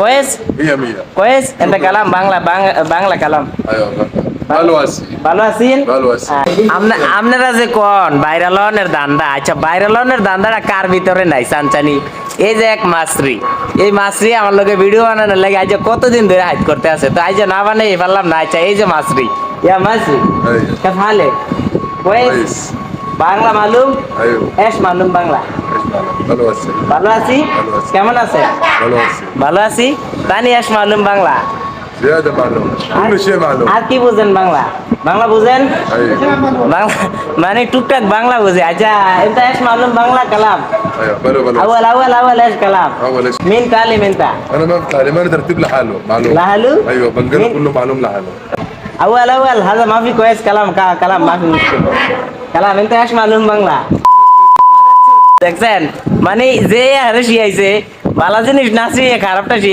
Koes? Iya, মিয়া Koes? And কালাম বাংলা বাংলা কালাম ভালো আছি ভালো আছেন ভালো আছি আপনারা যে কোন বাইরালনের দান্দা আচ্ছা ভাইরালনের দান্দাটা কার ভিতরে নাই সানচানি এই যে এক মাছরি এই মাছরি আমার লোকে ভিডিও বানানোর লাগে আজ কতদিন ধরে হাইট করতে আছে তো আজ না বানাই পারলাম না আচ্ছা এই যে মাছরি ইয়া মাছরি কে ভালে বাংলা মালুম এস মালুম বাংলা ভালো আছি ভালো আছি ভালো আছি। কেমন আছে ভালো আছি ভালো আছি তানি এস মালুম বাংলা زيادة معلوم كل شيء معلوم আর কি বুঝেন বাংলা বাংলা বুঝেন ايوه বাংলা মানে টুকটাক বাংলা বুঝে আচ্ছা এটা এস মালুম বাংলা কালাম ايوه بلو بلو اول اول اول ايش كلام اول ايش مين تالي من تا انا ما بتاع ما ترتيب لحاله معلوم لحاله؟ ايوه بنقله مين؟ كله معلوم لحاله اول اول هذا ما في كويس كلام كا- كلام ما في مشكله كلام انت ايش معلوم বাংলা দেখছেন? মানে যে হারে শিয়াইছে ভালো জিনিস না খারাপটা শিয়ে